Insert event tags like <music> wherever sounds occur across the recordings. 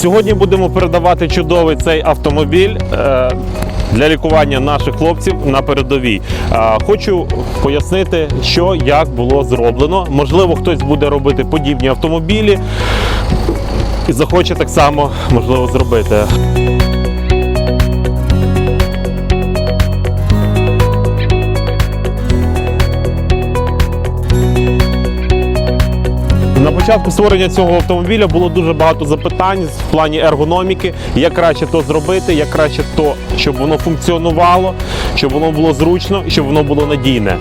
Сьогодні будемо передавати чудовий цей автомобіль. е, Для лікування наших хлопців на передовій. Е, Хочу пояснити, що як було зроблено. Можливо, хтось буде робити подібні автомобілі і захоче так само можливо зробити. На початку створення цього автомобіля було дуже багато запитань в плані ергономіки, як краще то зробити, як краще то, щоб воно функціонувало, щоб воно було зручно і щоб воно було надійне.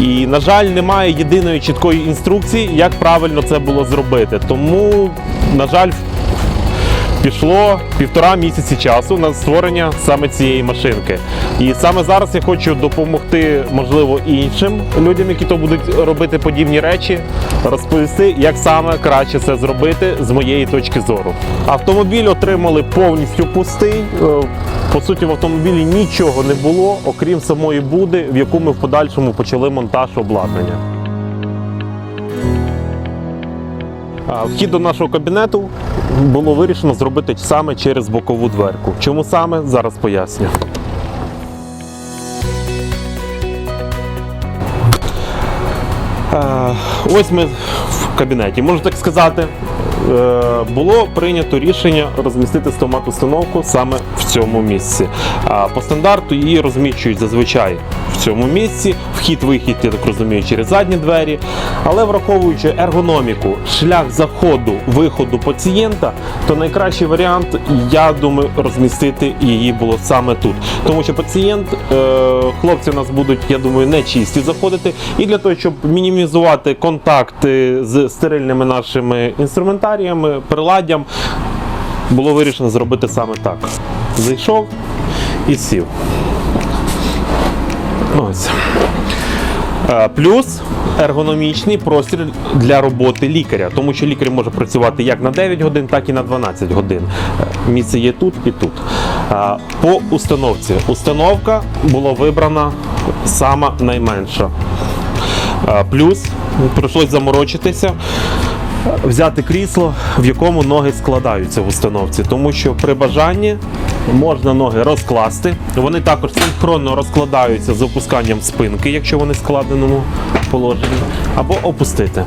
І, на жаль, немає єдиної чіткої інструкції, як правильно це було зробити. Тому, на жаль, Пішло півтора місяці часу на створення саме цієї машинки. І саме зараз я хочу допомогти, можливо, іншим людям, які то будуть робити подібні речі, розповісти, як саме краще це зробити з моєї точки зору. Автомобіль отримали повністю пустий. Е, По суті, в автомобілі нічого не було, окрім самої буди, в яку ми в подальшому почали монтаж обладнання. Вхід до нашого кабінету було вирішено зробити саме через бокову дверку. Чому саме зараз поясню. Ось ми в кабінеті. Можу так сказати, е, було прийнято рішення розмістити стомат-установку саме в цьому місці. По стандарту її розміщують зазвичай цьому місці. Вхід-вихід, я так розумію, через задні двері. Але враховуючи ергономіку, шлях заходу, виходу пацієнта, то найкращий варіант, я думаю, розмістити її було саме тут. Тому що пацієнт, е, хлопці у нас будуть, я думаю, не чисті заходити. І для того, щоб мінімізувати контакти з стерильними нашими інструментаріями, приладдям, було вирішено зробити саме так. Зайшов і сів. Ось. Е, Плюс ергономічний простір для роботи лікаря, тому що лікар може працювати як на 9 годин, так і на 12 годин. Е, Місце є тут і тут. Е, По установці. Установка була вибрана сама найменша. Плюс прийшлось заморочитися. Взяти крісло, в якому ноги складаються в установці, тому що при бажанні можна ноги розкласти. Вони також синхронно розкладаються з опусканням спинки, якщо вони в складеному положенні, або опустити.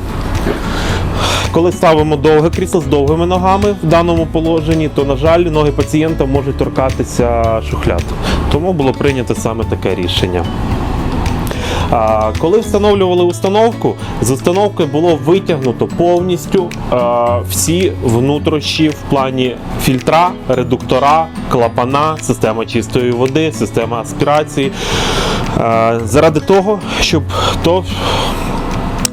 Коли ставимо довге крісло з довгими ногами в даному положенні, то, на жаль, ноги пацієнта можуть торкатися шухляд. Тому було прийнято саме таке рішення. Коли встановлювали установку, з установки було витягнуто повністю всі внутрішні в плані фільтра, редуктора, клапана, система чистої води, система аспірації. Заради того, щоб то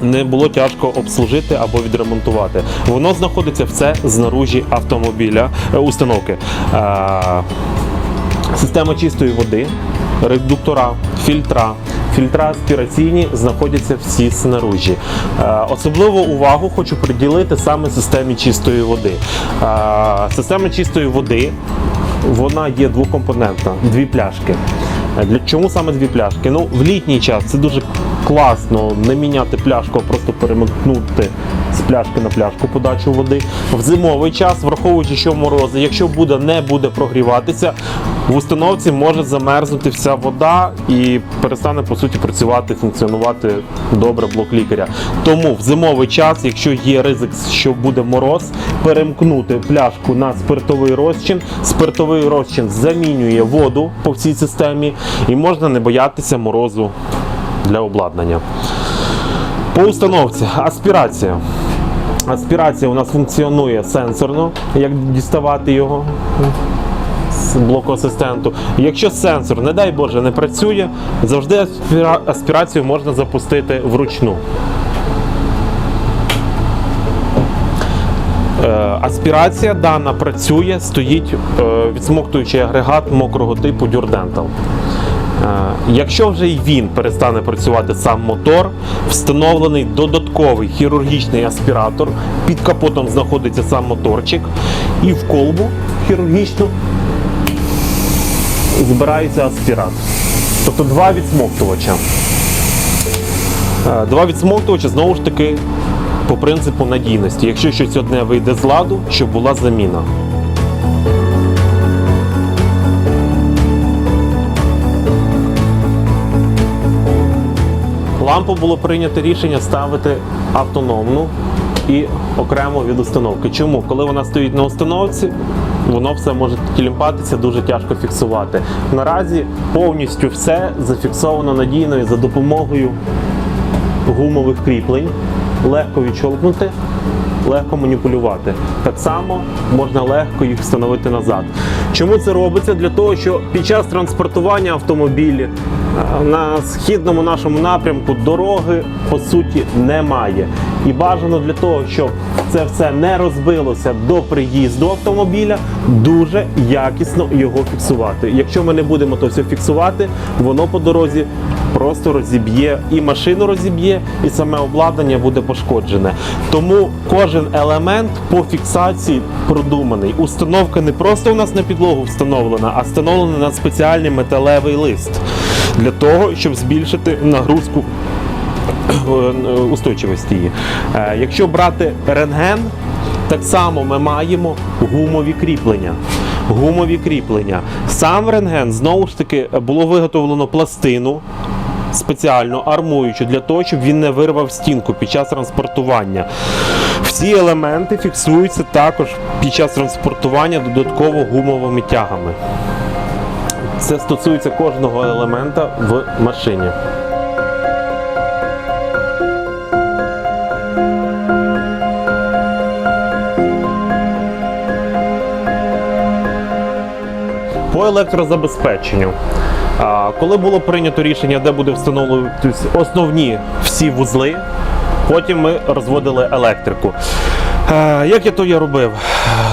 не було тяжко обслужити або відремонтувати. Воно знаходиться все знаружі автомобіля, е, установки. Система чистої води, редуктора, фільтра. Фільтра аспіраційні знаходяться всі снаружі. Е, Особливу увагу хочу приділити саме системі чистої води. Е, Система чистої води вона є двокомпонентна, дві пляшки. Е, Для чому саме дві пляшки? Ну, в літній час це дуже класно не міняти пляшку, а просто перемикнути з пляшки на пляшку подачу води. В зимовий час, враховуючи, що морози, якщо буде не буде прогріватися, в установці може замерзнути вся вода і перестане по суті працювати, функціонувати добре блок лікаря. Тому в зимовий час, якщо є ризик, що буде мороз, перемкнути пляшку на спиртовий розчин. Спиртовий розчин замінює воду по всій системі і можна не боятися морозу для обладнання. По установці аспірація. Аспірація у нас функціонує сенсорно, як діставати його з блоку асистенту. Якщо сенсор, не дай Боже, не працює, завжди аспіра- аспірацію можна запустити вручну. Е, Аспірація дана працює, стоїть е, відсмоктуючий агрегат мокрого типу Dürdental. Е, Якщо вже й він перестане працювати сам мотор, встановлений додатковий хірургічний аспіратор, під капотом знаходиться сам моторчик, і в колбу хірургічну збирається аспірат. Тобто два відсмоктувача. Е, Два відсмоктувача знову ж таки по принципу надійності. Якщо щось одне вийде з ладу, щоб була заміна. Лампу було прийнято рішення ставити автономну і окремо від установки. Чому? Коли вона стоїть на установці, воно все може тілімпатися, дуже тяжко фіксувати. Наразі повністю все зафіксовано надійною за допомогою гумових кріплень, легко відчолкнути, легко маніпулювати. Так само можна легко їх встановити назад. Чому це робиться? Для того, що під час транспортування автомобілів е, на східному нашому напрямку дороги по суті немає. І бажано для того, щоб це все не розбилося до приїзду автомобіля, дуже якісно його фіксувати. Якщо ми не будемо то все фіксувати, воно по дорозі просто розіб'є і машину розіб'є, і саме обладнання буде пошкоджене. Тому кожен елемент по фіксації продуманий. Установка не просто у нас на підлогу встановлена, а встановлена на спеціальний металевий лист для того, щоб збільшити нагрузку устойчивості її. Е, Якщо брати рентген, так само ми маємо гумові кріплення. Гумові кріплення. Сам рентген знову ж таки було виготовлено пластину спеціально армуючи для того, щоб він не вирвав стінку під час транспортування. Всі елементи фіксуються також під час транспортування додатково гумовими тягами. Це стосується кожного елемента в машині. Електрозабезпеченню. Коли було прийнято рішення, де буде встановлюватись основні всі вузли, потім ми розводили електрику. Е, Як я то я робив?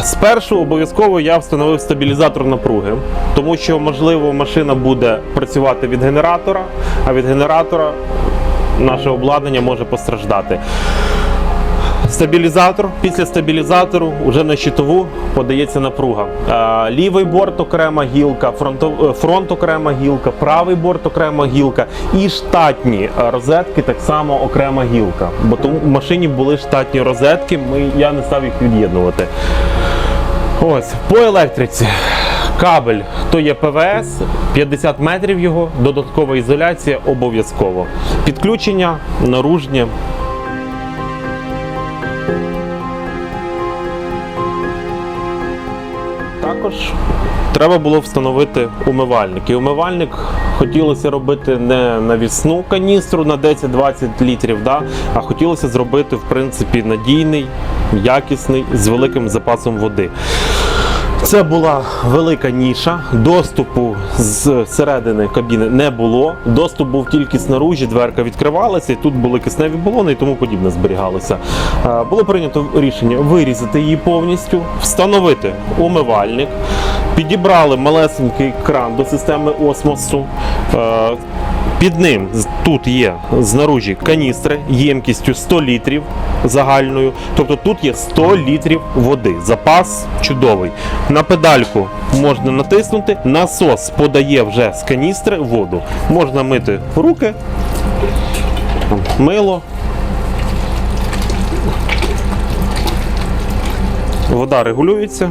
Спершу обов'язково я встановив стабілізатор напруги, тому що, можливо, машина буде працювати від генератора, а від генератора наше обладнання може постраждати. Стабілізатор. Після стабілізатору вже на щитову подається напруга. Лівий борт окрема гілка, е, фронт окрема гілка, правий борт окрема гілка і штатні розетки так само окрема гілка. Бо тому в машині були штатні розетки, ми, я не став їх від'єднувати. Ось, по електриці. Кабель то є ПВС, 50 метрів його, додаткова ізоляція обов'язково. Підключення наружнє Також треба було встановити умивальник. І умивальник хотілося робити не навісну каністру на 10-20 літрів, да? а хотілося зробити в принципі надійний, якісний, з великим запасом води. Це була велика ніша, доступу з середини кабіни не було. Доступ був тільки снаружі, дверка відкривалася, і тут були кисневі балони і тому подібне зберігалося. Е, Було прийнято рішення вирізати її повністю, встановити умивальник. Підібрали малесенький кран до системи осмосу. Під ним тут є знаружі каністри ємкістю 100 літрів загальною. Тобто тут є 100 літрів води. Запас чудовий. На педальку можна натиснути, насос подає вже з каністри воду. Можна мити руки, мило. Вода регулюється.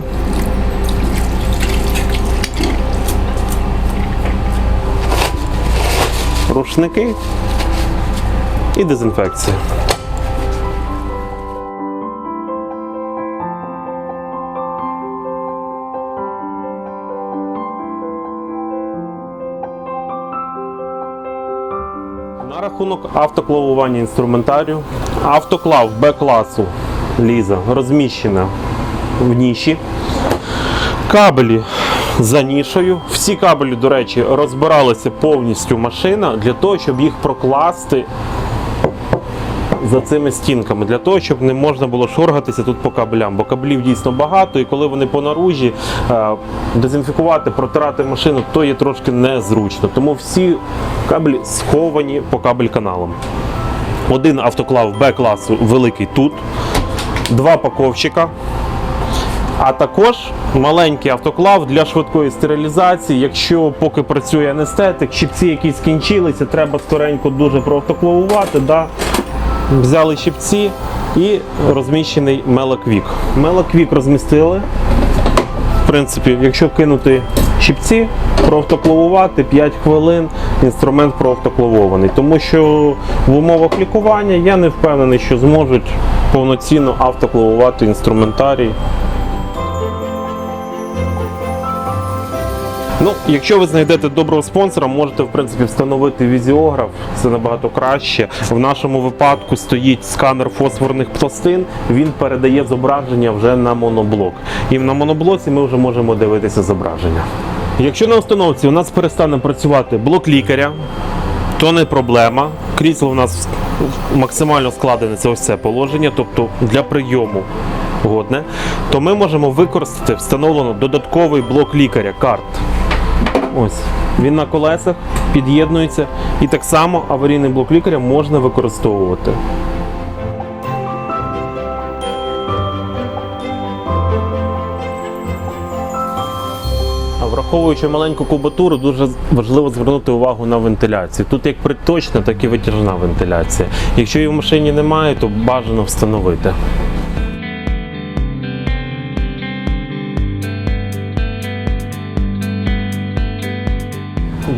Рушники і дезінфекція. На рахунок автоклавування інструментарію. Автоклав Б-класу Ліза розміщена в ніші. Кабелі за нішою. Всі кабелі, до речі, розбиралися повністю машина для того, щоб їх прокласти за цими стінками, для того, щоб не можна було шоргатися тут по кабелям, бо кабелів дійсно багато, і коли вони по наружі, е, дезінфікувати, протирати машину, то є трошки незручно. Тому всі кабелі сховані по кабель каналам. Один автоклав Б-класу великий тут, два паковщика. А також маленький автоклав для швидкої стерилізації. Якщо поки працює анестетик, щипці якісь скінчилися, треба скоренько дуже проавтоклавувати. Да? Взяли щипці і розміщений мелоквік. Мелоквік розмістили. В принципі, якщо кинути щипці, проавтоклавувати 5 хвилин, інструмент проавтоклавований. Тому що в умовах лікування я не впевнений, що зможуть повноцінно автоклавувати інструментарій. Ну, якщо ви знайдете доброго спонсора, можете в принципі встановити візіограф. Це набагато краще. В нашому випадку стоїть сканер фосфорних пластин. Він передає зображення вже на моноблок. І на моноблоці ми вже можемо дивитися зображення. Якщо на установці у нас перестане працювати блок лікаря, то не проблема. Крісло у нас максимально складене це ось це положення, тобто для прийому годне, то ми можемо використати встановлено додатковий блок лікаря карт. Ось він на колесах під'єднується, і так само аварійний блок лікаря можна використовувати. Враховуючи маленьку кубатуру, дуже важливо звернути увагу на вентиляцію. Тут як приточна, так і витяжна вентиляція. Якщо її в машині немає, то бажано встановити.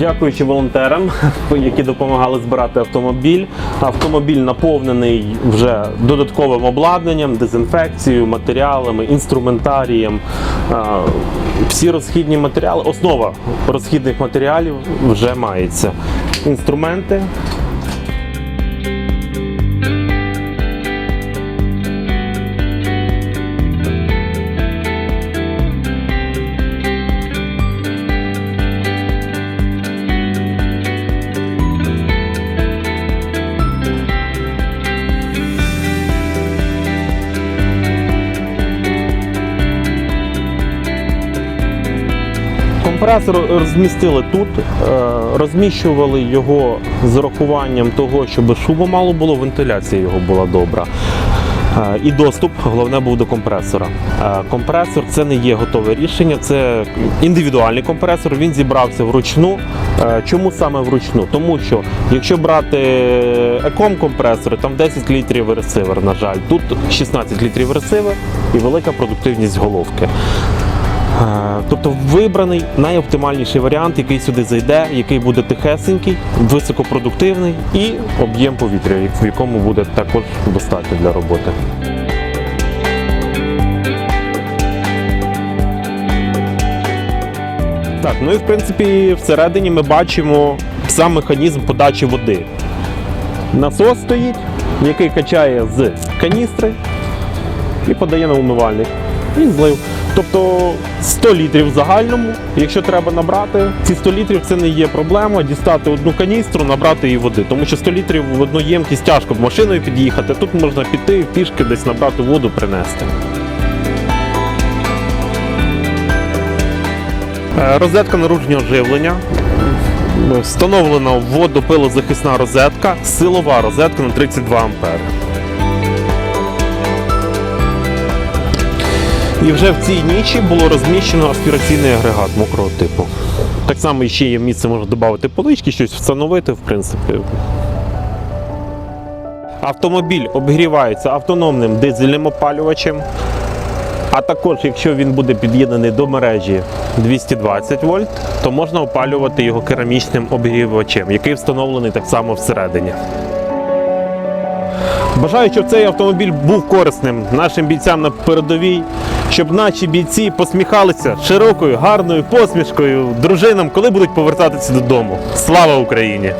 Дякуючи волонтерам, <laughs> які допомагали збирати автомобіль. Автомобіль наповнений вже додатковим обладнанням, дезінфекцією, матеріалами, інструментарієм. Всі розхідні матеріали, основа розхідних матеріалів вже мається. Інструменти. Компресор розмістили тут, е, розміщували його з урахуванням того, щоб шуму мало було, вентиляція його була добра. Е, І доступ, головне, був до компресора. Е, Компресор це не є готове рішення, це індивідуальний компресор. Він зібрався вручну. Чому саме вручну? Тому що якщо брати еком компресори, там 10 літрів ресивер, на жаль, тут 16 літрів ресивер і велика продуктивність головки. Е, Тобто вибраний найоптимальніший варіант, який сюди зайде, який буде тихесенький, високопродуктивний і об'єм повітря, в якому буде також достатньо для роботи. Так, ну і в принципі всередині ми бачимо сам механізм подачі води. Насос стоїть, який качає з каністри і подає на умивальник. І злив. Тобто 100 літрів в загальному. Якщо треба набрати, ці 100 літрів це не є проблема. Дістати одну каністру, набрати її води. Тому що 100 літрів в одну ємкість тяжко машиною під'їхати. Тут можна піти пішки десь набрати воду, принести. Е, Розетка наружнього живлення. Встановлена водопилозахисна розетка, силова розетка на 32 ампери. І вже в цій ніші було розміщено аспіраційний агрегат мокрого типу. Так само ще є місце, можна додати полички, щось встановити, в принципі. Автомобіль обігрівається автономним дизельним опалювачем. А також, якщо він буде під'єднаний до мережі 220 вольт, то можна опалювати його керамічним обігрівачем, який встановлений так само всередині. Бажаю, щоб цей автомобіль був корисним нашим бійцям на передовій, щоб наші бійці посміхалися широкою, гарною посмішкою дружинам, коли будуть повертатися додому. Слава Україні!